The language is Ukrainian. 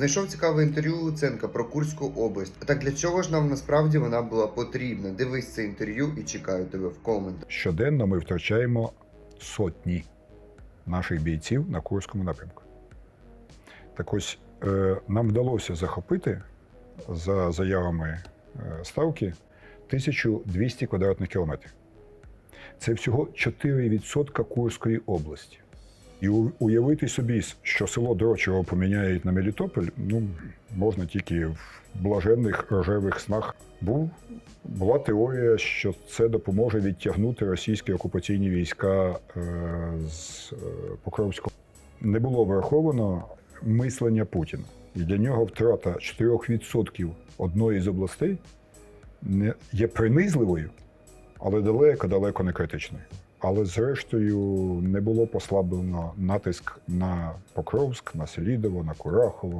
Знайшов цікаве інтерв'ю Луценка про Курську область. Так для чого ж нам насправді вона була потрібна? Дивись це інтерв'ю і чекаю тебе в коментах. Щоденно ми втрачаємо сотні наших бійців на Курському напрямку. Так ось е, нам вдалося захопити за заявами е, ставки 1200 квадратних кілометрів. Це всього 4% Курської області. І уявити собі, що село Дрочево поміняють на Мелітополь, ну, можна тільки в блаженних рожевих снах. Був, була теорія, що це допоможе відтягнути російські окупаційні війська е, з е, Покровського. Не було враховано мислення Путіна. І для нього втрата 4% одної з областей не є принизливою, але далеко-далеко не критичною. Але зрештою не було послаблено натиск на Покровськ, на Селідово, на Курахово.